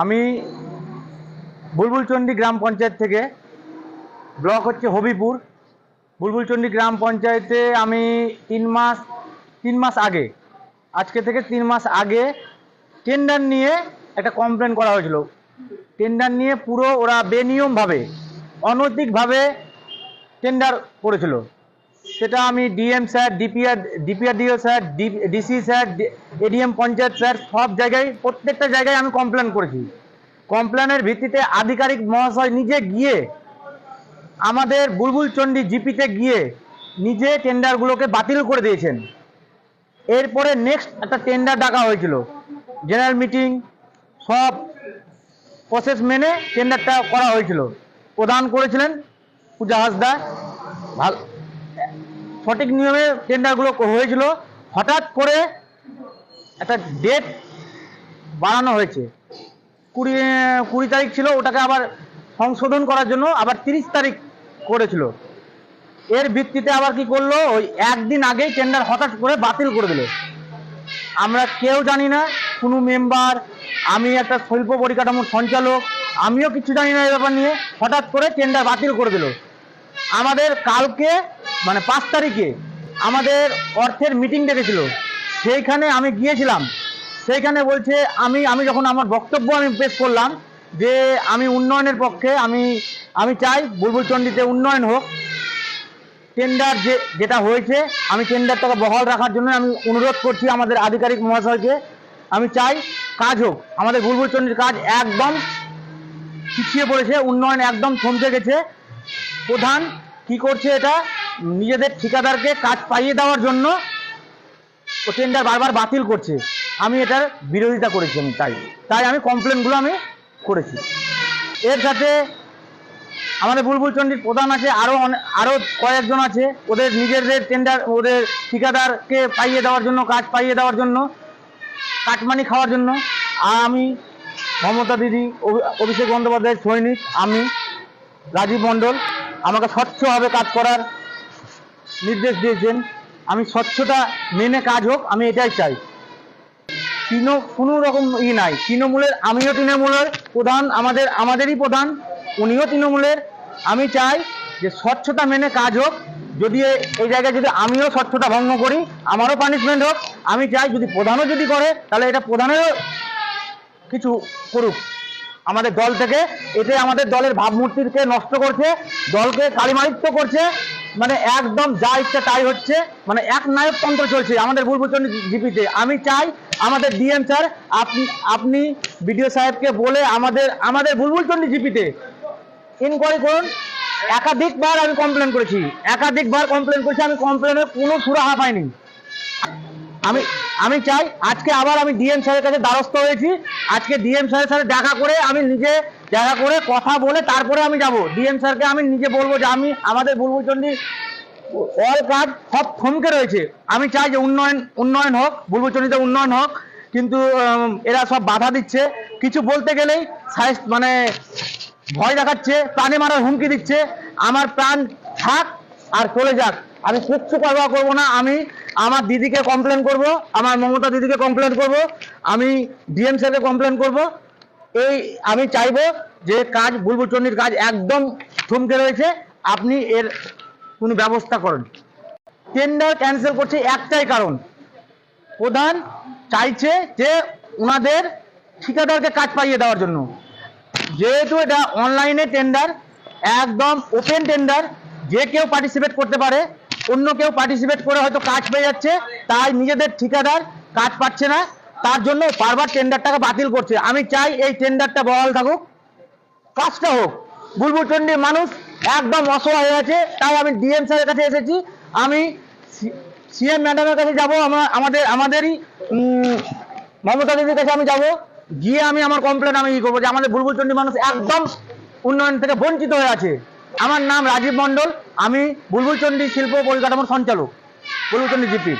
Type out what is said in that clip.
আমি বুলবুলচন্ডী গ্রাম পঞ্চায়েত থেকে। ব্লক হচ্ছে হবিপুর। বুলবুলচন্ডী গ্রাম পঞ্চায়েতে আমি তিন মাস তিন মাস আগে, আজকে থেকে তিন মাস আগে টেন্ডার নিয়ে একটা কমপ্লেন করা হয়েছিল। টেন্ডার নিয়ে পুরো ওরা বেনিয়মভাবে, অনৈতিকভাবে টেন্ডার করেছিল। সেটা আমি DM sir, DPR, DPRDO sir, DC sir ADM panchayat sir সব জায়গায়, প্রত্যেকটা জায়গায় আমি কমপ্লেন করেছি। কমপ্লেনের ভিত্তিতে আধিকারিক মহাশয় নিজে গিয়ে আমাদের বুলবুলচন্ডী জিপিতে গিয়ে নিজে টেন্ডারগুলোকে বাতিল করে দিয়েছেন। এরপরে নেক্সট একটা টেন্ডার ডাকা হয়েছিল। জেনারেল মিটিং সব প্রসেস মেনে টেন্ডারটা করা হয়েছিল। প্রদান করেছিলেন পূজা হাসদা ভালো, সঠিক নিয়মে টেন্ডারগুলো হয়েছিল। হঠাৎ করে একটা ডেট বাড়ানো হয়েছে। কুড়ি কুড়ি তারিখ ছিল, ওটাকে আবার সংশোধন করার জন্য আবার তিরিশ তারিখ করেছিল। এর ভিত্তিতে আবার কি করল? ওই একদিন আগেই টেন্ডার হঠাৎ করে বাতিল করে দিল। আমরা কেউ জানি না, কোনো মেম্বার আমি একটা শিল্প পরিকাঠামোর সঞ্চালক, আমিও কিছু জানি না এই ব্যাপার নিয়ে, হঠাৎ করে টেন্ডার বাতিল করে দিল। আমাদের কালকে মানে পাঁচ তারিখে, আমাদের অর্থের মিটিং ডেকেছিল। সেইখানে আমি গিয়েছিলাম। সেইখানে বলছে, আমি আমি যখন আমার বক্তব্য আমি পেশ করলাম, যে আমি উন্নয়নের পক্ষে, আমি আমি চাই বুলবুলচন্ডীতে উন্নয়ন হোক। টেন্ডার যে, যেটা হয়েছে, আমি টেন্ডারটাকে বহাল রাখার জন্য আমি অনুরোধ করছি আমাদের আধিকারিক মহাশয়কে। আমি চাই কাজ হোক। আমাদের বুলবুলচন্ডীর কাজ একদম পিছিয়ে পড়েছে, উন্নয়ন একদম থমকে গেছে। প্রধান কি করছে এটা? নিজেদের ঠিকাদারকে কাজ পাইয়ে দেওয়ার জন্য ও টেন্ডার বারবার বাতিল করছে। আমি এটার বিরোধিতা করেছি আমি, তাই। তাই আমি কমপ্লেনগুলো আমি করেছি। এর সাথে আমাদের বুলবুলচন্ডীর প্রধান আছে আরও আরও কয়েকজন আছে। ওদের নিজেদের টেন্ডার ওদের ঠিকাদারকে পাইয়ে দেওয়ার জন্য, কাজ পাইয়ে দেওয়ার জন্য, কাটমানি খাওয়ার জন্য। আমি মমতা দিদি অভিষেক বন্দ্যোপাধ্যায়ের সৈনিক, আমি, রাজীব মণ্ডল, আমাকে স্বচ্ছভাবে কাজ করার নির্দেশ দিয়েছেন। আমি স্বচ্ছতা মেনে কাজ হোক, আমি এটাই চাই। তৃণ কোনো রকম ই নাই। তৃণমূলের, আমিও তৃণমূলের প্রধান, আমাদের, আমাদেরই প্রধান, উনিও তৃণমূলের। আমি চাই যে স্বচ্ছতা মেনে কাজ হোক, যদি এই জায়গায় যদি আমিও স্বচ্ছতা ভঙ্গ করি, আমারও পানিশমেন্ট হোক, আমি চাই যদি প্রধানও যদি করে, তাহলে এটা প্রধানেরও কিছু করুক। আমাদের দল থেকে এতে আমাদের দলের ভাবমূর্তিকে নষ্ট করছে, দলকে কালিমালিত্ব করছে মানে একদম যা ইচ্ছা তাই হচ্ছে। মানে এক নায়কতন্ত্র চলছে আমাদের বুলবুচন্ডী জিপিতে। আমি চাই আমাদের ডিএম স্যার, আপনি আপনি বিডিও সাহেবকে বলে আমাদের আমাদের বুলবুলচন্ডী জিপিতে ইনকোয়ারি করুন। একাধিকবার আমি কমপ্লেন করেছি। একাধিকবার কমপ্লেন করেছি, আমি কমপ্লেনের কোনো সুরাহা পাইনি। আমি আমি চাই আজকে আবার আমি ডিএম স্যারের কাছে দ্বারস্থ হয়েছি। আজকে ডিএম স্যারের সাথে দেখা করে আমি নিজে দেখা করে কথা বলে তারপরে আমি যাব। ডিএম স্যারকে আমি নিজে বলব যে আমি আমাদের বুলবুলচন্ডী অল কাজ সব থমকে রয়েছে। আমি চাই যে উন্নয়ন উন্নয়ন হোক, বুলবুলচন্ডীতে উন্নয়ন হোক, কিন্তু এরা সব বাধা দিচ্ছে। কিছু বলতে গেলেই সাইজ মানে ভয় দেখাচ্ছে, প্রাণে মারার হুমকি দিচ্ছে। আমার প্রাণ থাক আর চলে যাক। আমি কিচ্ছু পরোয়া করব না। আমি আমার দিদিকে কমপ্লেন করব, আমার মমতা দিদিকে কমপ্লেন করব। আমি ডিএম স্যারকে কমপ্লেন করব। এই আমি চাইব যে কাজ বুলবুলচন্ডীর কাজ একদম থমকে রয়েছে, আপনি এর কোনো ব্যবস্থা করেন। টেন্ডার ক্যান্সেল করছে একটাই কারণ। প্রধান চাইছে যে ওনাদের ঠিকাদারকে কাজ পাইয়ে দেওয়ার জন্য। যেহেতু এটা অনলাইনে টেন্ডার একদম ওপেন টেন্ডার যে কেউ পার্টিসিপেট করতে পারে, অন্য কেউ পার্টিসিপেট করে হয়তো কাজ পেয়ে যাচ্ছে, তাই নিজেদের ঠিকাদার কাজ পাচ্ছে না। তার জন্য বারবার টেন্ডারটাকে বাতিল করছে। আমি চাই এই টেন্ডারটা বহাল থাকুক কাজটা হোক। বুলবুলচন্ডীর মানুষ একদম অসহায় হয়ে আছে, তাই আমি ডিএম স্যারের কাছে এসেছি। আমি সিএম ম্যাডামের কাছে যাব, আমার, আমাদের, আমাদেরই মমতা দিদির কাছে আমি যাব। গিয়ে আমি আমার কমপ্লেন আমি ই করব যে আমাদের বুলবুলচন্ডী মানুষ একদম উন্নয়ন থেকে বঞ্চিত হয়ে আছে। আমার নাম রাজীব মণ্ডল, আমি বুলবুলচন্ডী শিল্প পরিকাঠামোর সঞ্চালক বুলবুলচন্ডী জিপির